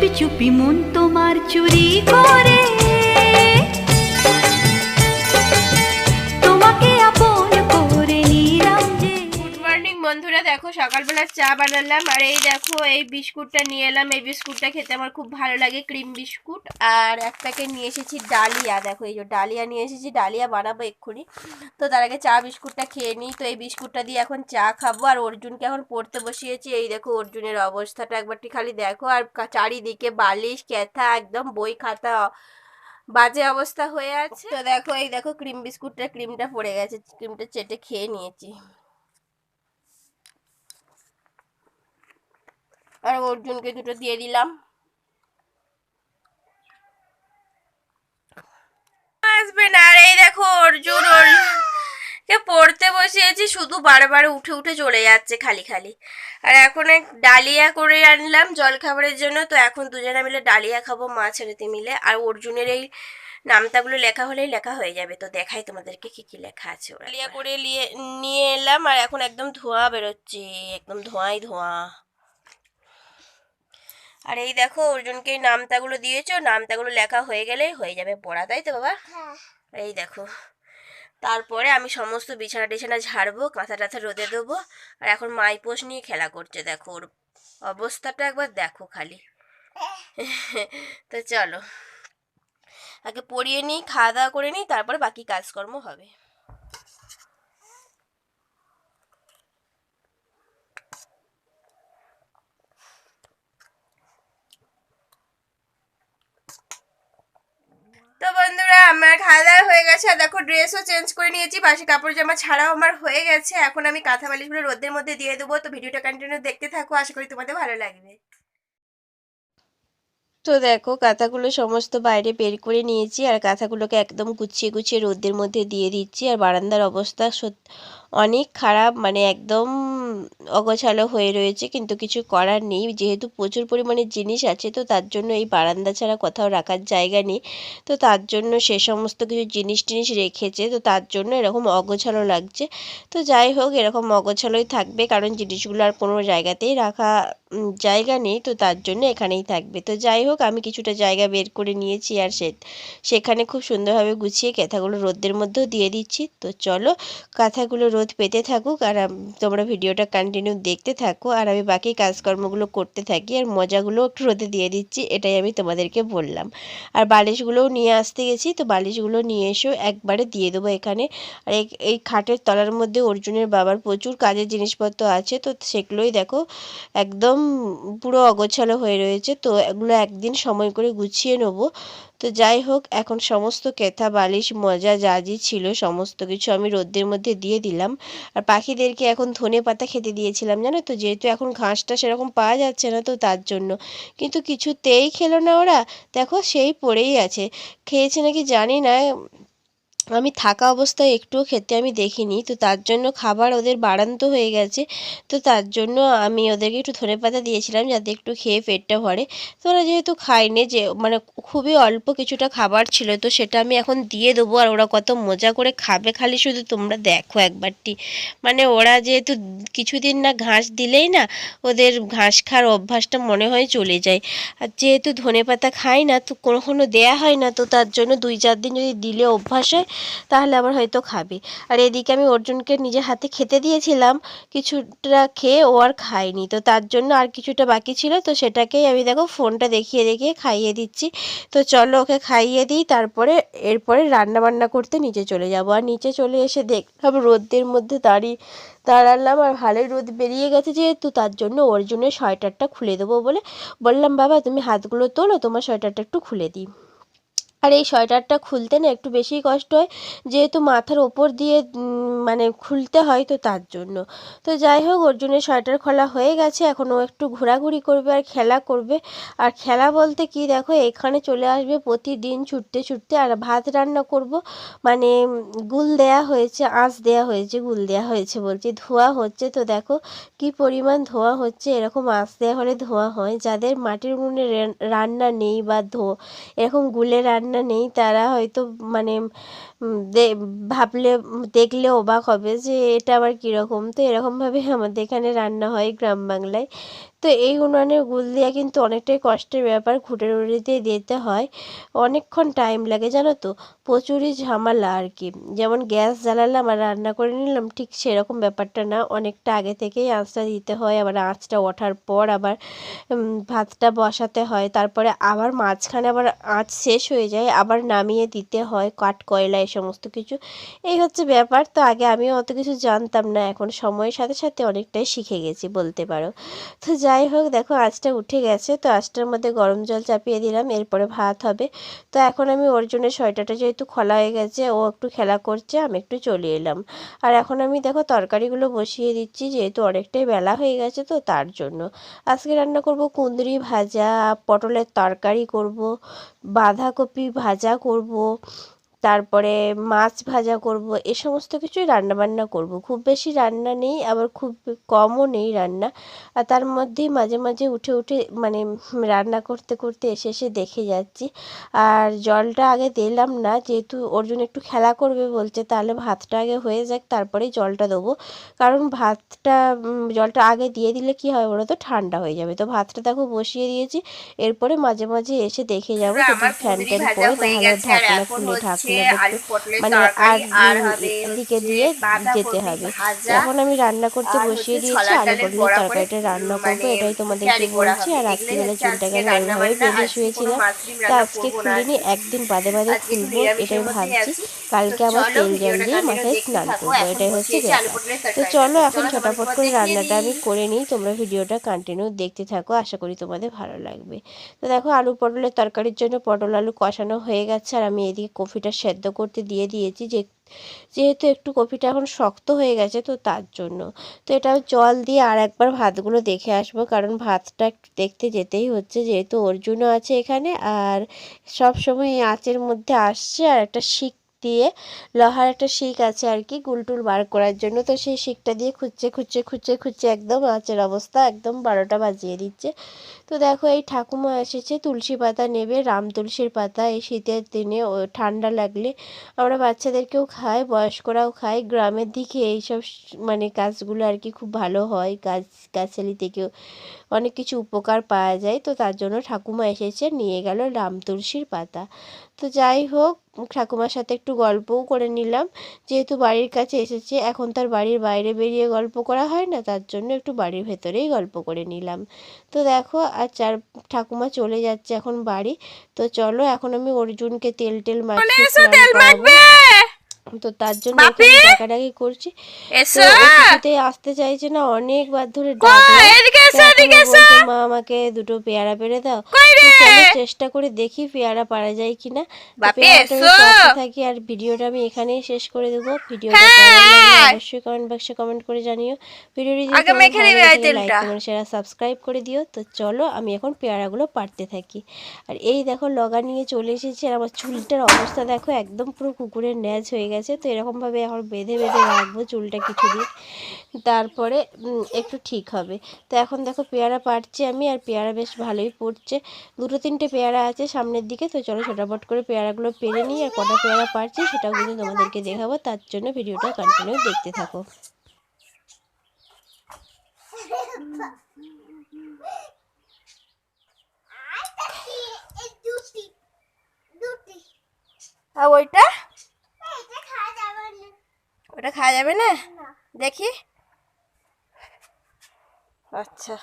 চুপি চুপি মন তোমার চুরি করে। বন্ধুরা দেখো, সকালবেলা চা বানালাম, আর এই দেখো, এই বিস্কুটটা নিয়ে এলাম। এই বিস্কুটটা খেতে আমার খুব ভালো লাগে, ক্রিম বিস্কুট। আর এক প্যাকেট নিয়ে এসেছি ডালিয়া। দেখো, এই যে ডালিয়া নিয়ে এসেছি, ডালিয়া বানাবো এক্ষুনি। তো তার আগে চা বিস্কুটটা খেয়ে নিই। তো এই বিস্কুটটা দিয়ে এখন চা খাব। আর অর্জুনকে এখন পড়তে বসিয়েছি। এই দেখো, অর্জুনের অবস্থাটা একবারটি খালি দেখো। আর চারিদিকে বালিশ ক্যাথা একদম বই খাতা, বাজে অবস্থা হয়ে আছে। তো দেখো, এই দেখো, ক্রিম বিস্কুটটা, ক্রিমটা পড়ে গেছে। ক্রিমটা চেটে খেয়ে নিয়েছি। আর অর্জুনকে দুটো দিয়ে দিলাম। আসবে না আর এই দেখো অর্জুন কে পড়তে বসিয়েছি শুধু বারবার উঠে উঠে চলে যাচ্ছে খালি খালি। আর এখন এক ডালিয়া করে আনলাম জল খাবারের জন্য তো এখন দুজনে মিলে ডালিয়া খাব মা ছেলেতে মিলে। আর অর্জুনের এই নামতাগুলো লেখা হলেই লেখা হয়ে যাবে তো দেখাই তোমাদেরকে কি কি লেখা আছে ডালিয়া করে নিয়ে নিয়ে এলাম আর এখন একদম ধোঁয়া বেরোচ্ছে একদম ধোঁয়াই ধোঁয়া। আর এই দেখো অর্জুনকে নামতাগুলো দিয়েছ নামতাগুলো লেখা হয়ে গেলেই হয়ে যাবে পড়া তাই তো বাবা? এই দেখো তারপরে আমি সমস্ত বিছানা টিছানা ঝাড়বো কাঁথা টাথা রোদে দেবো আর এখন মাইপোষ নিয়ে খেলা করছে দেখো ওর অবস্থাটা একবার দেখো খালি। তো চলো আগে পড়িয়ে নিই খাওয়া দাওয়া করে নিই তারপরে বাকি কাজকর্ম হবে তো বন্ধুরা আমার খাওয়া দাওয়া হয়ে গেছে আর দেখো ড্রেসও চেঞ্জ করে নিয়েছি পাশে কাপড় জামা ছাড়াও আমার হয়ে গেছে। এখন আমি কাঁথা বালিশগুলো রোদের মধ্যে দিয়ে দেবো। তো ভিডিওটা কন্টিনিউ দেখতে থাকো, আশা করি তোমাদের ভালো লাগবে। তো দেখো, কাঁথাগুলো সমস্ত বাইরে বের করে নিয়েছি আর কাঁথাগুলোকে একদম গুছিয়ে গুছিয়ে রোদের মধ্যে দিয়ে দিচ্ছি। আর বারান্দার অবস্থা সত- অনেক খারাপ মানে একদম অগোছালো হয়ে রয়েছে, কিন্তু কিছু করার নেই। যেহেতু প্রচুর পরিমাণে জিনিস আছে, তো তার জন্য এই বারান্দা ছাড়া কোথাও রাখার জায়গা নেই। তো তার জন্য সে সমস্ত কিছু জিনিস টিনিস রেখেছে, তো তার জন্য এরকম অগোছালো লাগছে। তো যাই হোক, এরকম অগোছালোই থাকবে, কারণ জিনিসগুলো আর কোনো জায়গাতেই রাখা জায়গা নেই, তো তার জন্য এখানেই থাকবে। তো যাই হোক, আমি কিছুটা জায়গা বের করে নিয়েছি আর সে, সেখানে খুব সুন্দরভাবে গুছিয়ে কাঁথাগুলো রোদের মধ্যেও দিয়ে দিচ্ছি। তো চলো, কাঁথাগুলো রোদ পেতে থাকুক আর তোমরা ভিডিওটা কন্টিনিউ দেখতে থাকো। আর আমি বাকি কাজকর্মগুলো করতে থাকি আর মজাগুলো একটু রোদে দিয়ে দিচ্ছি, এটাই আমি তোমাদেরকে বললাম। আর বালিশগুলোও নিয়ে আসতে গেছি, তো বালিশগুলো নিয়ে এসেও একবারে দিয়ে দেবো এখানে। আর এই এই খাটের তলার মধ্যে অর্জুনের বাবার প্রচুর কাজের জিনিসপত্র আছে, তো সেগুলোই দেখো, একদম পুরো অগোছালো হয়ে রয়েছে। তো এগুলো একদিন সময় করে গুছিয়ে নেব। তো যাই হোক, এখন সমস্ত কেথা, বালিশ, মজা যা ছিল সমস্ত কিছু আমি রোদ্রের মধ্যে দিয়ে দিলাম। আর পাখিদেরকে এখন ধনে পাতা খেতে দিয়েছিলাম, জানো তো? যেহেতু এখন ঘাসটা সেরকম পাওয়া যাচ্ছে না তো তার জন্য। কিন্তু কিছুতেই খেলো না ওরা। দেখো সেই পড়েই আছে। খেয়েছে নাকি জানি না। আমি থাকা অবস্থায় একটুও খেতে আমি দেখিনি, তো তার জন্য খাবার ওদের বাড়ান্ত হয়ে গেছে। তো তার জন্য আমি ওদেরকে একটু ধনেপাতা দিয়েছিলাম যাতে একটু খেয়ে পেটটা ভরে। তো ওরা যেহেতু খায়নি যে মানে খুবই অল্প কিছুটা খাবার ছিল, তো সেটা আমি এখন দিয়ে দেবো আর ওরা কত মজা করে খাবে। খালি শুধু তোমরা দেখো একবারটি। মানে ওরা যেহেতু কিছুদিন না ঘাস দিলেই না ওদের ঘাস খাওয়ার অভ্যাসটা মনে হয় চলে যায়। আর যেহেতু ধনেপাতা খায় না, তো কখনো দেয়া হয় না, তো তার জন্য দুই চার দিন যদি দিলে অভ্যাস হয় তাহলে আবার হয়তো খাবে। আর এদিকে আমি অর্জুনকে নিজের হাতে খেতে দিয়েছিলাম, কিছুটা খেয়ে ও আর খায়নি। তো তার জন্য আর কিছুটা বাকি ছিল, তো সেটাকেই আমি দেখো ফোনটা দেখিয়ে দেখিয়ে খাইয়ে দিচ্ছি। তো চলো ওকে খাইয়ে দিই, তারপরে এরপরে রান্না বান্না করতে নিচে চলে যাব। আর নিচে চলে এসে দেখলাম রোদের মধ্যে দাঁড়িয়ে দাঁড়ালাম আর ভালোই রোদ বেরিয়ে গেছে যেহেতু, তার জন্য অর্জুনের সোয়েটারটা খুলে দেবো বলে বললাম, বাবা, তুমি হাতগুলো তোলো, তোমার সোয়েটারটা একটু খুলে দিই। আর এই সোয়েটারটা খুলতে না একটু বেশিই কষ্ট হয়, যেহেতু মাথার ওপর দিয়ে মানে খুলতে হয় তো তার জন্য। তো যাই হোক, অর্জুনের সোয়েটার খোলা হয়ে গেছে, এখন ও একটু ঘোরাঘুরি করবে আর খেলা করবে। আর খেলা বলতে কি দেখো, এখানে চলে আসবে প্রতিদিন ছুটতে ছুটতে, আর ভাত রান্না করব। মানে গুল দেয়া হয়েছে, আঁচ দেয়া হয়েছে, গুল দেয়া হয়েছে বলছি, ধোয়া হচ্ছে তো দেখো কি পরিমাণ ধোয়া হচ্ছে, এরকম আঁচ দেওয়া হলে ধোয়া হয়। যাদের মাটির উনুনে রান্না নেই বা ধো, এরকম গুলে রান্না নেই। তারা হয়তো মানে ভাবলে, দেখলে অবাক হবে যে এটা আবার কীরকম? তো এরকমভাবে আমাদের এখানে রান্না হয় গ্রাম বাংলায়। তো এই উনুনের গুল দেওয়া কিন্তু অনেকটাই কষ্টের ব্যাপার ঘুটের দিয়ে দিতে হয়। অনেকক্ষণ টাইম লাগে, জানো তো? প্রচুরই ঝামেলা আর কি। যেমন গ্যাস জ্বালালাম আর রান্না করে নিলাম, ঠিক সেরকম ব্যাপারটা না। অনেকটা আগে থেকেই আঁচটা দিতে হয়, আবার আঁচটা ওঠার পর আবার ভাতটা বসাতে হয়। তারপরে আবার মাঝখানে আবার আঁচ শেষ হয়ে যায়, আবার নামিয়ে দিতে হয়, কাঠ, কয়লা এই সমস্ত কিছু। এই হচ্ছে ব্যাপার। তো আগে আমিও অত কিছু জানতাম না, এখন সময়ের সাথে সাথে অনেকটাই শিখে গেছি, বলতে পারো। তো যাই হোক, দেখো আঁচটা উঠে গেছে। তো আঁচটার মধ্যে গরম জল চাপিয়ে দিলাম, এরপরে ভাত হবে। তো এখন আমি ওর জন্য সোয়েটারটা যেহেতু খোলা হয়ে গেছে, ও একটু খেলা করছে, আমি একটু চলে এলাম। আর এখন আমি দেখো তরকারিগুলো বসিয়ে দিচ্ছি, যেহেতু অনেকটাই বেলা হয়ে গেছে, তো তার জন্য। আজকে রান্না করব কুঁদরি ভাজা, পটলের তরকারি করব, বাঁধাকপি ভাজা করব তারপরে মাছ ভাজা করব এ সমস্ত কিছুই রান্না বান্না করব। খুব বেশি রান্না নেই আবার খুব কমও নেই রান্না। আর তার মধ্যেই মাঝে মাঝে উঠে উঠে মানে রান্না করতে করতে এসে এসে দেখে যাচ্ছি। আর জলটা আগে দিলাম না যেহেতু ওর জন্য একটু খেলা করবে বলছে তাহলে ভাতটা আগে হয়ে যাক তারপরেই জলটা দেবো। কারণ ভাতটা জলটা আগে দিয়ে দিলে কি হয় বলো তো ঠান্ডা হয়ে যাবে। তো ভাতটা দেখো বসিয়ে দিয়েছি এরপরে মাঝে মাঝে এসে দেখে যাব ফ্যান ট্যান পড়ে তাহলে ঢাকনা খুলে হচ্ছে মানে আর হচ্ছে দিয়ে যেতে হবে। এখন আমি রান্না করতে বসিয়ে দিয়েছি আলু পটলের তরকারিটা রান্না করব মানে এটাই তোমাদেরকে বলছি। আর রাত্রিবেলা হচ্ছে চুলটাকে আজকে আমি ওইভাবে বেঁধে শুয়েছিলাম তো আজকে খুলিনি একদিন বাদে বাদে খুলবো এটাই ভাবছি। কালকে আবার তেল জল দিয়ে মাথায় স্নান করব এটাই হচ্ছে তো চলো এখন চলো করে রান্নাটা আমি করে নিই তোমরা ভিডিওটা কন্টিনিউ দেখতে থাকো আশা করি তোমাদের ভালো লাগবে। তো দেখো আলু পটলের তরকারির জন্য পটল আলু কষানো হয়ে গেছে আর আমি এদিকে কফিটা সেদ্ধ করতে দিয়ে দিয়েছি যে, যেহেতু একটু কপিটা এখন শক্ত হয়ে গেছে তো তার জন্য। তো এটা জল দিয়ে আর একবার ভাতগুলো দেখে আসব, কারণ ভাতটা একটু দেখতে যেতেই হচ্ছে যেহেতু অর্জুনও আছে এখানে আর সব সময় আঁচের মধ্যে আসছে আর একটা শিক দিয়ে, লোহার একটা শিক আছে আর কি গুলটুল বার করার জন্য। তো সেই শিকটা দিয়ে খুঁজছে খুঁজছে খুঁজছে খুঁজছে, একদম আঁচের অবস্থা, একদম বারোটা বাজিয়ে দিচ্ছে। তো দেখো, এই ঠাকুমা এসেছে, তুলসী পাতা নেবে, রাম তুলসীর পাতা এই শীতের দিনে ঠান্ডা লাগলে আমরা বাচ্চাদেরকেও খাই, বয়স্করাও খাই। গ্রামের দিকে এইসব মানে কাজগুলো আর কি খুব ভালো হয় গাছ গাছালি থেকেও অনেক কিছু উপকার পাওয়া যায়। তো তার জন্য ঠাকুমা এসেছে, নিয়ে গেল রাম তুলসীর পাতা। তো যাই হোক, ঠাকুমার সাথে একটু গল্পও করে নিলাম। যেহেতু বাড়ির কাছে এসেছে, এখন তার বাড়ির বাইরে বেরিয়ে গল্প করা হয় না, তার জন্য একটু বাড়ির ভেতরেই গল্প করে নিলাম। তো দেখো আর চার ঠাকুমা চলে যাচ্ছে এখন বাড়ি। তো চলো এখন আমি অর্জুনকে তেল টেল মাখিয়ে করাবো তো তার জন্য ডাকাডাকি করছি। কিছুতেই আসতে চাইছে না অনেকবার ধরে মা আমাকে দুটো পেয়ারা পেরে দাও। চেষ্টা করে দেখি পেয়ারা পারা যায় কিনা। তো বাপি, এসো। থাকি আর ভিডিওটা আমি এখানেই শেষ করে দেবো। ভিডিওটা লাগল অবশ্যই কমেন্ট বক্সে কমেন্ট করে জানিও। ভিডিওটি। লাইক কমেন্ট শেয়ার সাবস্ক্রাইব করে দিও। তো চলো আমি এখন পেয়ারাগুলো পাড়তে থাকি। আর এই দেখো লগা নিয়ে চলে এসেছি আর আমার চুলটার অবস্থা দেখো একদম পুরো কুকুরের ন্যাজ হয়ে গেছে। তো এরকমভাবে এখন বেঁধে বেঁধে রাখব চুলটা কিছুদিন। তারপরে একটু ঠিক হবে। তো এখন দেখো পেয়ারা পাড়ছি আমি আর পেয়ারা বেশ ভালোই পড়ছে। দুটো তিনটে পেয়ারা আছে সামনের দিকে তো চলো ছোটাপট করে পেয়ারাগুলো পেরে নিই আর কটা পেয়ারা পাড়ছি সেটাও কিন্তু তোমাদেরকে দেখাবো। তার জন্য ভিডিওটা কন্টিনিউ দেখতে থাকো। আর ওইটা? ওটা খাওয়া যাবে না? দেখি। আচ্ছা।